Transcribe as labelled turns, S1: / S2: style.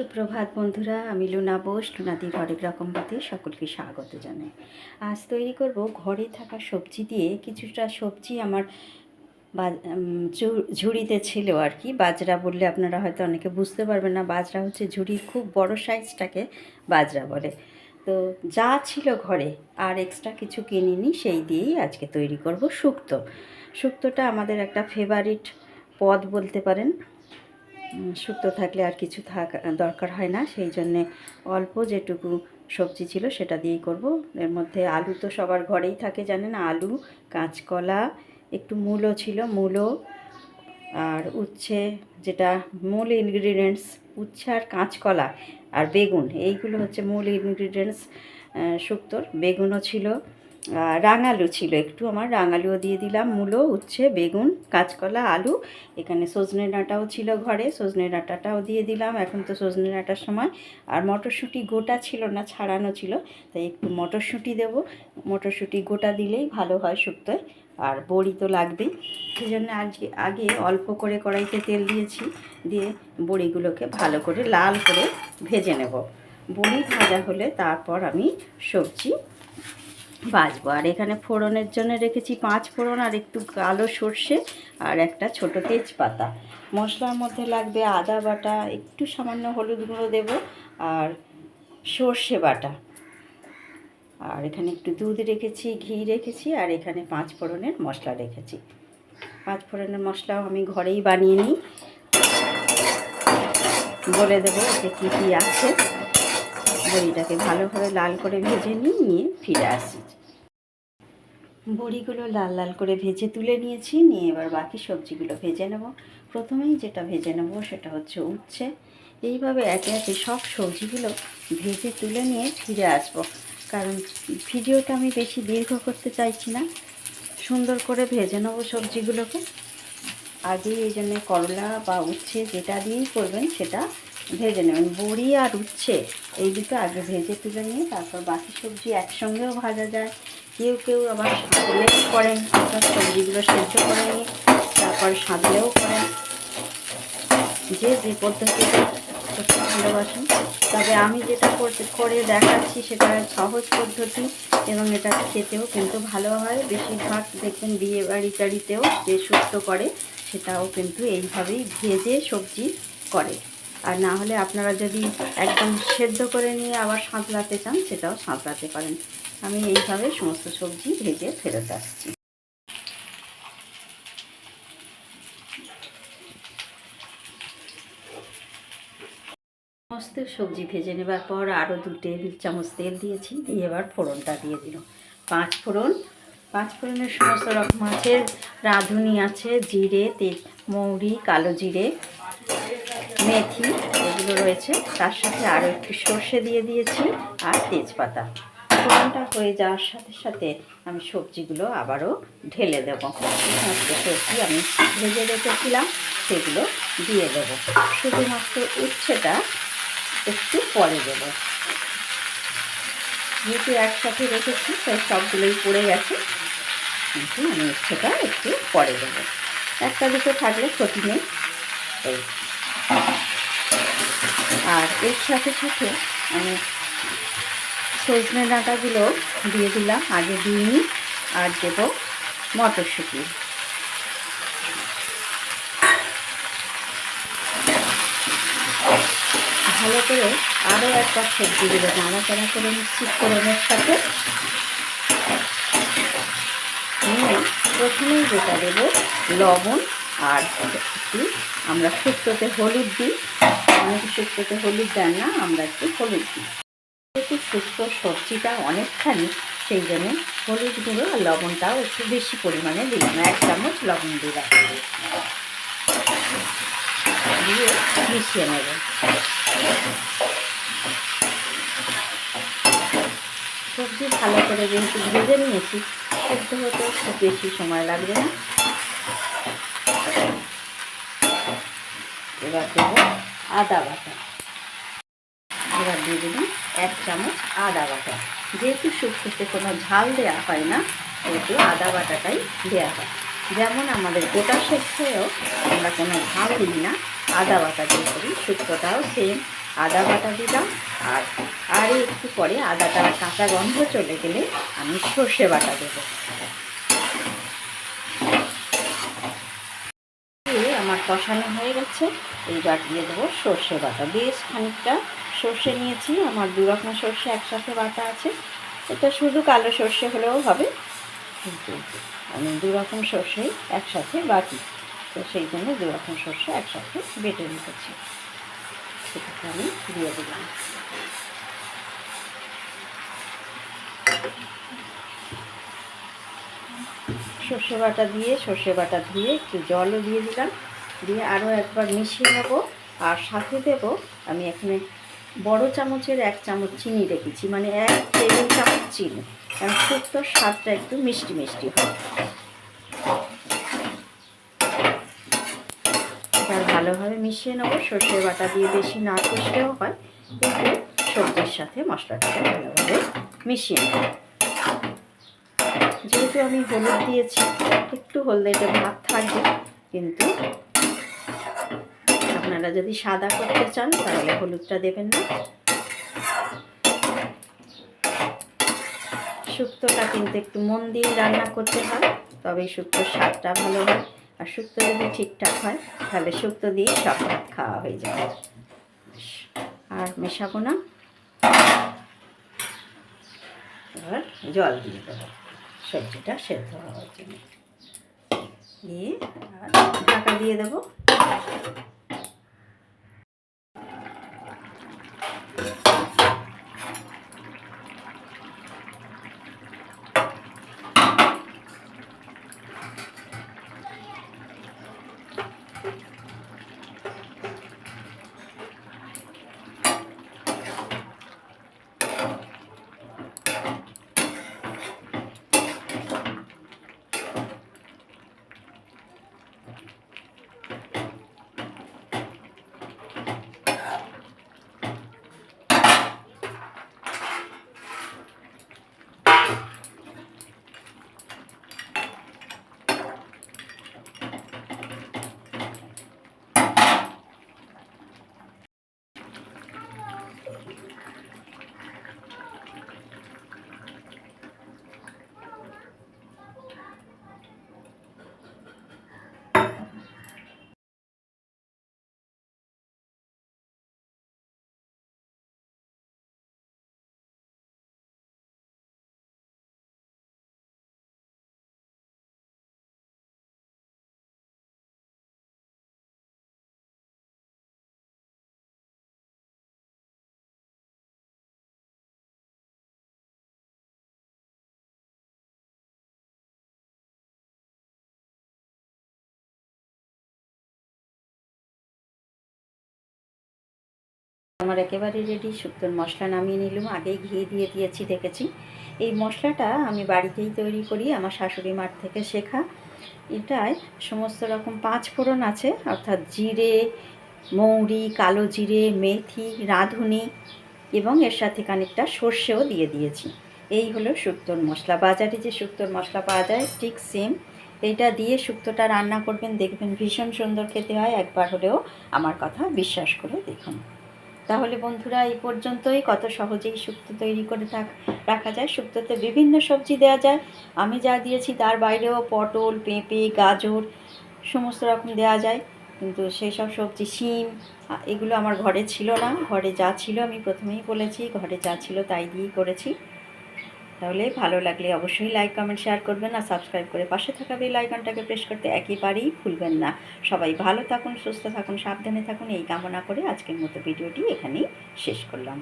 S1: সুপ্রভাত বন্ধুরা, আমি লুনা বোস, লুনাদির হরেক রকম পথে সকলকে স্বাগত জানাই। আজ তৈরি করব ঘরে থাকা সবজি দিয়ে কিছুটা সবজি আমার ঝুড়িতে ছিল আর কি। বাজরা বললে আপনারা হয়তো অনেকে বুঝতে পারবেন না, বাজরা হচ্ছে ঝুড়ির খুব বড় সাইজটাকে বাজরা বলে। তো যা ছিল ঘরে, আর এক্সট্রা কিছু কিনিনি সেই দিয়েই আজকে তৈরি করব শুক্তো। শুক্তোটা আমাদের একটা ফেভারিট পদ বলতে পারেন। শুক্তো থাকলে আর কিছু থাক দরকার হয় না। সেই জন্যে অল্প যেটুকু সবজি ছিল সেটা দিয়েই করব। এর মধ্যে আলু তো সবার ঘরেই থাকে, জানেন? আলু, কাঁচকলা, একটু মূলো ছিল মূলো আর উচ্ছে, যেটা মূল ইনগ্রিডিয়েন্টস উচ্ছে আর কাঁচকলা আর বেগুন, এইগুলো হচ্ছে মূল ইনগ্রিডিয়েন্টস শুক্তোর। বেগুনও ছিল। রাঙালু ছিল একটু, আমার রাঙালুও দিয়ে দিলাম, মূলো, উচ্ছে, বেগুন, কাঁচকলা, আলু। এখানে সজনে ডাঁটাও ছিল ঘরে, সজনে ডাঁটাটাও দিয়ে দিলাম। এখন তো সজনে ডাঁটার সময় আর মটরশুঁটি গোটা ছিল না, ছাড়ানো ছিল, তাই একটু মটরশুঁটি দেবো। মটরশুঁটি গোটা দিলেই ভালো হয় শুক্তোয়, আর বড়ি তো লাগবেই। সেই জন্য আজকে, আগে অল্প করে কড়াইতে তেল দিয়েছি, দিয়ে বড়িগুলোকে ভালো করে লাল করে ভেজে নেব। বড়ি ভাজা হলে তারপর আমি সবজি ভাজবো। আর এখানে ফোড়নের জন্য রেখেছি পাঁচ ফোড়ন আর একটু কালো সর্ষে আর একটা ছোট তেজপাতা। মশলার মধ্যে লাগবে আদা বাটা, একটু সামান্য হলুদ গুঁড়ো দেবো আর সর্ষে বাটা। আর এখানে একটু দুধ রেখেছি, ঘি রেখেছি আর এখানে পাঁচ ফোড়নের মশলা রেখেছি। পাঁচ ফোড়নের মশলাও আমি ঘরেই বানিয়ে নিই। বলে দেবো যে কী কী আছে। বড়িটাকে ভালোভাবে লাল করে ভেজে নিয়ে ফিরে আসি। বড়িগুলো লাল লাল করে ভেজে তুলে নিয়েছি, নিয়ে এবার বাকি সবজিগুলো ভেজে নেব। প্রথমেই যেটা ভেজে নেব সেটা হচ্ছে উচ্ছে। এইভাবে একে একে সব সবজিগুলো ভেজে তুলে নিয়ে ফিরে আসব। কারণ ভিডিওটা আমি বেশি দীর্ঘ করতে চাইছি না। সুন্দর করে ভেজে নেব সবজিগুলোকে। আগে এই জন্য করলা বা উচ্ছে যেটা দিয়েই করবেন সেটা ভেজে নেবেন। বড়ি আর উচ্ছে, এই দুটো আগে ভেজে তুলে নিয়ে তারপর বাকি সবজি একসঙ্গেও ভাজা যায়। কেউ কেউ আবার সাঁতলেও করেন সবজিগুলো সেদ্ধ করে নিয়ে তারপর সাঁতলেও করেন। যে যে পদ্ধতিতে করতে ভালোবাসেন। তবে আমি যেটা করতে, করে দেখাচ্ছি সেটা সহজ পদ্ধতি এবং এটা খেতেও কিন্তু ভালো হয়। বেশিরভাগ দেখবেন বিয়ে বাড়ি টাড়িতেও যে সুস্থ করে সেটাও কিন্তু এইভাবেই ভেজে সবজি করে। আর না হলে আপনারা যদি একদম সেদ্ধ করে নিয়ে আবার সাঁতলাতে চান, সেটাও সাঁতলাতে পারেন। আমি এইভাবে সমস্ত সবজি ভেজে ফেরত আসছি। সমস্ত সবজি ভেজে নেবার পর আরও দু টেবিল চামচ তেল দিয়েছি, দিয়ে এবার ফোড়নটা দিয়ে দিল। পাঁচ ফোড়ন। পাঁচ ফোড়নের সমস্ত রকম আছে। রাঁধুনি আছে, জিরে তেজ মৌরি, কালো জিরে মেথি, এগুলো রয়েছে। তার সাথে আরও একটু সর্ষে দিয়ে দিয়েছি আর তেজপাতা। ফোড়নটা হয়ে যাওয়ার সাথে সাথে আমি সবজিগুলো আবারও ঢেলে দেবো। সমস্ত সবজি আমি ভেজে রেখেছিলাম, সেগুলো দিয়ে দেবো। শুধুমাত্র উচ্ছেটা একটু পরে দেবো। যেহেতু একসাথে রেখেছি, তাই সবগুলোই পড়ে গেছে, কিন্তু আমি উচ্ছেটা একটু পরে দেবো। একটা দুটো থাকলে ক্ষতি নেই। এই। আর এর সাথে সাথে আমি সজনে ডাঁটাগুলো দিয়ে দিলাম। আগে দিইনি আর দেব মটরশুঁটি। ভালো করে আরও একবার সবজিগুলো নাড়াচাড়া করে নিচ্ছি ফোড়নের সাথে। প্রথমেই যেটা দেবো, লবণ আর একটু আমরা শুক্তোতে হলুদ দিই। অনেক শুক্তোতে হলুদ দেন না, আমরা একটু হলুদ দিই। যেহেতু শুক্তো সবজিটা অনেকখানি, সেই জন্য হলুদ গুঁড়ো আর লবণটাও একটু বেশি পরিমাণে দিলাম। এক চামচ লবণ দিয়ে দিলাম দিয়ে মিশিয়ে নেব। সবজি ভালো করে যেহেতু ভেজে নিয়েছি, সেদ্ধ হতে খুব বেশি সময় লাগবে না। এবার দেবো আদা বাটা। এবার দিয়ে দিলাম এক চামচ আদা বাটা। যেহেতু শুক্তোতে কোনো ঝাল দেওয়া হয় না, সেহেতু আদা বাটাটাই দেওয়া হয়। যেমন আমাদের গোটা সেদ্ধেও আমরা কোনো ঝাল দিই না, আদা বাটা দিয়ে করি, শুক্তোটাও সেম আদা বাটা দিলাম, আর আর একটু পরে আদাটা কাঁচা গন্ধ চলে গেলে আমি সর্ষে বাটা দেবো দিয়ে আমার কষানো হয়ে গেছে। এইবার দিয়ে দেবো সর্ষে বাটা। বেশ খানিকটা সর্ষে নিয়েছি। আমার দু রকম সর্ষে একসাথে বাটা আছে। এটা শুধু কালো সর্ষে হলেও হবে। কিন্তু আমি দু রকম সর্ষেই একসাথে বাটি। তো সেই জন্য দু রকম সর্ষে একসাথে বেটে নিতেছি সেটাকে আমি দিয়ে দিলাম। সর্ষে বাটা দিয়ে সর্ষে বাটা ধুয়ে একটু জলও দিয়ে দিলাম। দিয়ে আরও একবার মিশিয়ে নেব। আর সাথে দেব, আমি এখানে বড় চামচের এক চামচ চিনি রেখেছি মানে এক টেবিল চামচ চিনি। কারণ শুক্তোর স্বাদটা একটু মিষ্টি মিষ্টি হয়। এবার ভালোভাবে মিশিয়ে নেব সর্ষে বাটা দিয়ে বেশি না কষলেও হয়। কিন্তু সবজির সাথে মশলাটাকে ভালোভাবে মিশিয়ে নেব। যেহেতু আমি হলুদ দিয়েছি, একটু হলদেটে ভাত থাকবে, কিন্তু আপনারা যদি সাদা করতে চান, তাহলে হলুদটা দেবেন না। শুক্তোটা কিন্তু একটু মন দিয়ে রান্না করতে হয়, তবে শুক্তোর স্বাদটা ভালো হয়। আর শুক্তো যদি ঠিকঠাক হয়, তাহলে শুক্তো দিয়ে সব ভাত খাওয়া হয়ে যাবে। আর মেশাবো না। এবার জল দিয়ে দেবো। সবজিটা সেদ্ধ হওয়ার জন্য। দিয়ে আর ঢাকা দিয়ে দেবো। আমার একেবারে রেডি শুক্তোর মশলা নামিয়ে নিলাম। আগেই ঘি দিয়ে দিয়েছি, দেখেছি। এই মশলাটা আমি বাড়িতেই তৈরি করি, আমার শাশুড়ি মার থেকে শেখা। এটায় সমস্ত রকম পাঁচ ফোড়ন আছে, অর্থাৎ জিরে, মৌরি, কালো জিরে, মেথি, রাঁধুনি এবং এর সাথে খানিকটা সর্ষেও দিয়ে দিয়েছি। এই হলো শুক্তোর মশলা। বাজারে যে শুক্তোর মশলা পাওয়া যায়, ঠিক সেম এইটা দিয়ে শুক্তোটা রান্না করবেন, দেখবেন ভীষণ সুন্দর খেতে হয়। একবার হলেও আমার কথা বিশ্বাস করে দেখুন। তাহলে বন্ধুরা, এই পর্যন্তই। কত সহজেই শুক্তো তৈরি করে থাক, রাখা যায়। শুক্তোতে বিভিন্ন সবজি দেওয়া যায়। আমি যা দিয়েছি তার বাইরেও পটল, পেঁপে, গাজর, সমস্ত রকম দেওয়া যায়। কিন্তু সেই সব সবজি, শিম এগুলো আমার ঘরে ছিল না। ঘরে যা ছিল আমি প্রথমেই বলেছি, ঘরে যা ছিল তাই দিয়েই করেছি। তাহলে ভালো লাগলে অবশ্যই লাইক কমেন্ট শেয়ার করবেন আর সাবস্ক্রাইব করে পাশে থাকা বেল আইকনটাকে প্রেস করতে একেবারেই ভুলবেন না। সবাই ভালো থাকুন, সুস্থ থাকুন, সাবধানে থাকুন। এই কামনা করে আজকের মতো ভিডিওটি এখানেই শেষ করলাম।